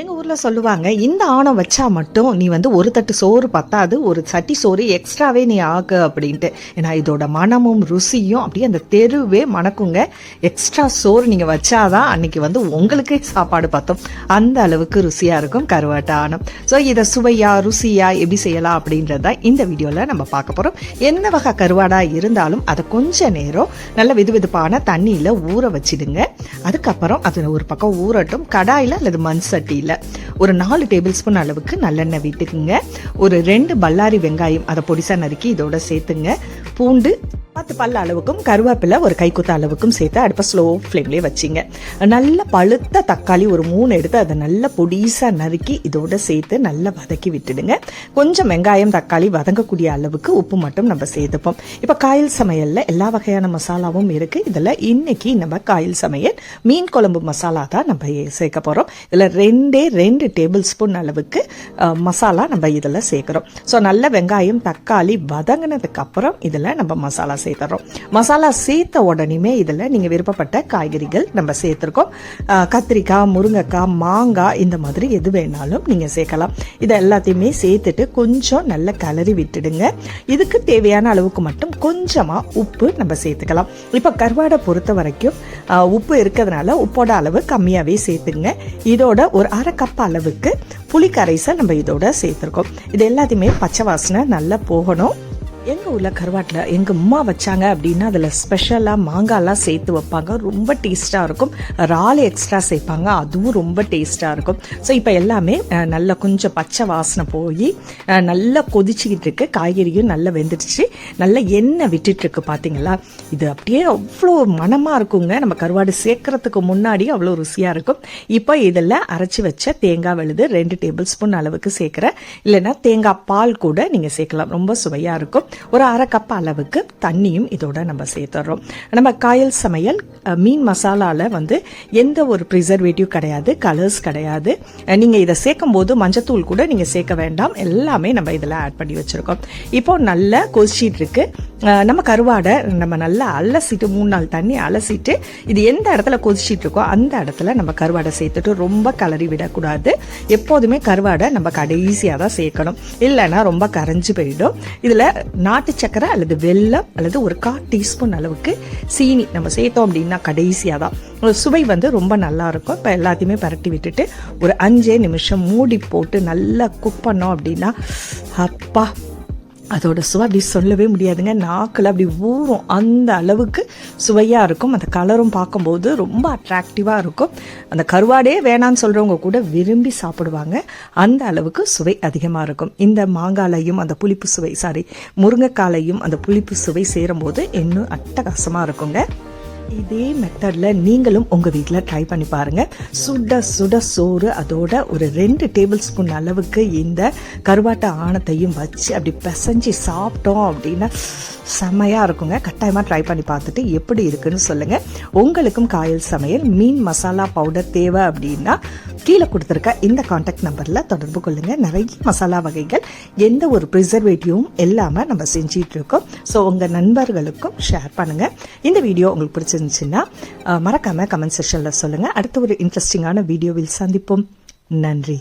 எங்கள் ஊரில் சொல்லுவாங்க இந்த ஆணம் வச்சா மட்டும் நீ வந்து ஒரு தட்டு சோறு பத்தாது ஒரு சட்டி சோறு எக்ஸ்ட்ராவே நீ ஆக்கு அப்படின்ட்டு. ஏன்னா இதோட மனமும் ருசியும் அப்படியே அந்த தெருவே மணக்குங்க. எக்ஸ்ட்ரா சோறு நீங்கள் வச்சாதான் அன்னைக்கு வந்து உங்களுக்கு சாப்பாடு பார்த்தோம் அந்த அளவுக்கு ருசியாக இருக்கும் கருவாட்டு ஆணம். ஸோ இதை சுவையா ருசியா எப்படி செய்யலாம் அப்படின்றத இந்த வீடியோவில் நம்ம பார்க்க போகிறோம் என்ன வகை கருவாடாக இருந்தாலும் அதை கொஞ்ச நேரம் நல்ல வெதுவெதுப்பான தண்ணியில் ஊற வச்சிடுங்க. அதுக்கப்புறம் அது ஒரு பக்கம் ஊறட்டும். கடாயில் அல்லது மண் சட்டியில் ஒரு நாலு டேபிள் ஸ்பூன் அளவுக்கு நல்லெண்ணெய் விட்டுக்குங்க. ஒரு ரெண்டு பல்லாரி வெங்காயம் அதை பொடிசாக நறுக்கி இதோட சேர்த்துங்க. பூண்டு பத்து பல்ல அளவுக்கும் கருவேப்பிலை ஒரு கைக்குத்த அளவுக்கும் சேர்த்து அடுப்பை ஸ்லோ ஃப்ளேம்லேயே வச்சிங்க. நல்ல பழுத்த தக்காளி ஒரு மூணு எடுத்து அதை நல்லா பொடிசாக நறுக்கி இதோட சேர்த்து நல்லா வதக்கி விட்டுடுங்க. கொஞ்சம் வெங்காயம் தக்காளி வதங்கக்கூடிய அளவுக்கு உப்பு மட்டும் நம்ம சேர்த்துப்போம். இப்போ காயில் சமையலில் எல்லா வகையான மசாலாவும் இருக்குது இதில் இன்னைக்கு நம்ம காயில் சமையல் மீன் குழம்பு மசாலா தான் நம்ம சேர்க்க போகிறோம் இதில் ரெண்டே ரெண்டு டேபிள் ஸ்பூன் அளவுக்கு மசாலா நம்ம இதில் சேர்க்குறோம். ஸோ நல்ல வெங்காயம் தக்காளி வதங்கினதுக்கப்புறம் இதில் நம்ம மசாலா சேர்த்துறோம். மசாலா சேர்த்த உடனேயுமே இதில் நீங்கள் விருப்பப்பட்ட காய்கறிகள் நம்ம சேர்த்துருக்கோம். கத்திரிக்காய் முருங்கைக்காய் மாங்காய் இந்த மாதிரி எது வேணாலும் நீங்கள் சேர்க்கலாம். இதை எல்லாத்தையுமே சேர்த்துட்டு கொஞ்சம் நல்ல கலரி விட்டுடுங்க. இதுக்கு தேவையான அளவுக்கு மட்டும் கொஞ்சமாக உப்பு நம்ம சேர்த்துக்கலாம். இப்போ கருவாடை பொறுத்த வரைக்கும் உப்பு இருக்கிறதுனால உப்போட அளவு கம்மியாகவே சேர்த்துங்க இதோட ஒரு அரை கப் அளவுக்கு புளி கரைசல் நம்ம இதோட சேர்த்துருக்கோம். இது எல்லாத்தையுமே பச்சை வாசனை நல்லா போகணும். எங்கள் ஊரில் கருவாட்டில் எங்கள் அம்மா வச்சாங்க அப்படின்னா அதில் ஸ்பெஷலாக மாங்காய்லாம் சேர்த்து வைப்பாங்க. ரொம்ப டேஸ்ட்டாக இருக்கும். இறால் எக்ஸ்ட்ரா சேர்ப்பாங்க. அதுவும் ரொம்ப டேஸ்ட்டாக இருக்கும். ஸோ இப்போ எல்லாமே நல்லா கொஞ்சம் பச்சை வாசனை போய் நல்லா கொதிச்சுக்கிட்டு இருக்கு. காய்கறியும் நல்லா வெந்துடுச்சு. நல்லா எண்ணெய் விட்டுட்டுருக்கு பார்த்தீங்களா இது அப்படியே அவ்வளோ மனமாக இருக்குங்க. நம்ம கருவாடு சேர்க்கறதுக்கு முன்னாடி அவ்வளோ ருசியாக இருக்கும். இப்போ இதில் அரைச்சி வச்ச தேங்காய் விழுது ரெண்டு டேபிள் ஸ்பூன் அளவுக்கு சேர்க்குறேன். இல்லைன்னா தேங்காய் பால் கூட நீங்கள் சேர்க்கலாம். ரொம்ப சுவையாக இருக்கும். ஒரு அரை கப் அளவுக்கு தண்ணியும் இதோட நம்ம சேர்த்துறோம். நம்ம காயல் சமையல் மீன் மசாலாவில் வந்து எந்த ஒரு ப்ரிசர்வேட்டிவ் கிடையாது கலர்ஸ் கிடையாது. நீங்கள் நீங்க இதை சேர்க்கும் போது மஞ்சத்தூள் கூட நீங்க சேர்க்க வேண்டாம். எல்லாமே நம்ம இதில் ஆட் பண்ணி வச்சிருக்கோம். இப்போ நல்ல கொதிச்சிட்டு இருக்கு. நம்ம கருவாடை நம்ம நல்லா அலசிட்டு மூணு நாள் தண்ணி அலசிட்டு இது எந்த இடத்துல கொதிச்சிட்டு இருக்கோ அந்த இடத்துல நம்ம கருவாடை சேர்த்துட்டு ரொம்ப கலரி விடக்கூடாது. எப்போதுமே கருவாடை நம்ம கடைசியாக தான் சேர்க்கணும். இல்லைன்னா ரொம்ப கரைஞ்சி போயிடும். இதில் நாட்டு சக்கரை அல்லது வெல்லம் அல்லது ஒரு கால் டீஸ்பூன் அளவுக்கு சீனி நம்ம சேர்த்தோம் அப்படின்னா கடைசியாக தான். சுவை வந்து ரொம்ப நல்லா இருக்கும். இப்போ எல்லாத்தையுமே பரட்டி விட்டுட்டு ஒரு அஞ்சே நிமிஷம் மூடி போட்டு நல்லா குக் பண்ணோம் அப்படின்னா அப்பா அதோட சுவை அப்படி சொல்லவே முடியாதுங்க. நாக்கில் அப்படி ஊறும். அந்த அளவுக்கு சுவையாக இருக்கும். அந்த கலரும் பார்க்கும்போது ரொம்ப அட்ராக்டிவாக இருக்கும். அந்த கருவாடே வேணான்னு சொல்கிறவங்க கூட விரும்பி சாப்பிடுவாங்க. அந்த அளவுக்கு சுவை அதிகமாக இருக்கும். இந்த மாங்காலையும் அந்த புளிப்பு சுவை சாரி முருங்கைக்காலையும் அந்த புளிப்பு சுவை சேரும்போது இன்னும் அட்டகாசமாக இருக்குங்க. இதே மெத்தடில் நீங்களும் உங்கள் வீட்டில் ட்ரை பண்ணி பாருங்கள் சுட சுட சோறு அதோட ஒரு ரெண்டு டேபிள் ஸ்பூன் அளவுக்கு இந்த கருவாட்டை ஆணத்தையும் வச்சு அப்படி பிசைஞ்சு சாப்பிட்டோம் அப்படின்னா செம்மையாக இருக்குங்க. கட்டாயமாக ட்ரை பண்ணி பார்த்துட்டு எப்படி இருக்குன்னு சொல்லுங்கள் உங்களுக்கும் காயல் சமையல் மீன் மசாலா பவுடர் தேவை அப்படின்னா கீழே கொடுத்துருக்க இந்த காண்டாக்ட் நம்பரில் தொடர்பு கொள்ளுங்கள் நிறைய மசாலா வகைகள் எந்த ஒரு ப்ரிசர்வேட்டிவும் இல்லாமல் நம்ம செஞ்சிகிட்ருக்கோம் இருக்கோம். ஸோ உங்கள் நண்பர்களுக்கும் ஷேர் பண்ணுங்கள் இந்த வீடியோ உங்களுக்கு பிடிச்சிருந்துச்சுன்னா மறக்காமல் கமெண்ட் செக்ஷனில் சொல்லுங்கள் அடுத்த ஒரு இன்ட்ரெஸ்டிங்கான வீடியோவில் சந்திப்போம். நன்றி.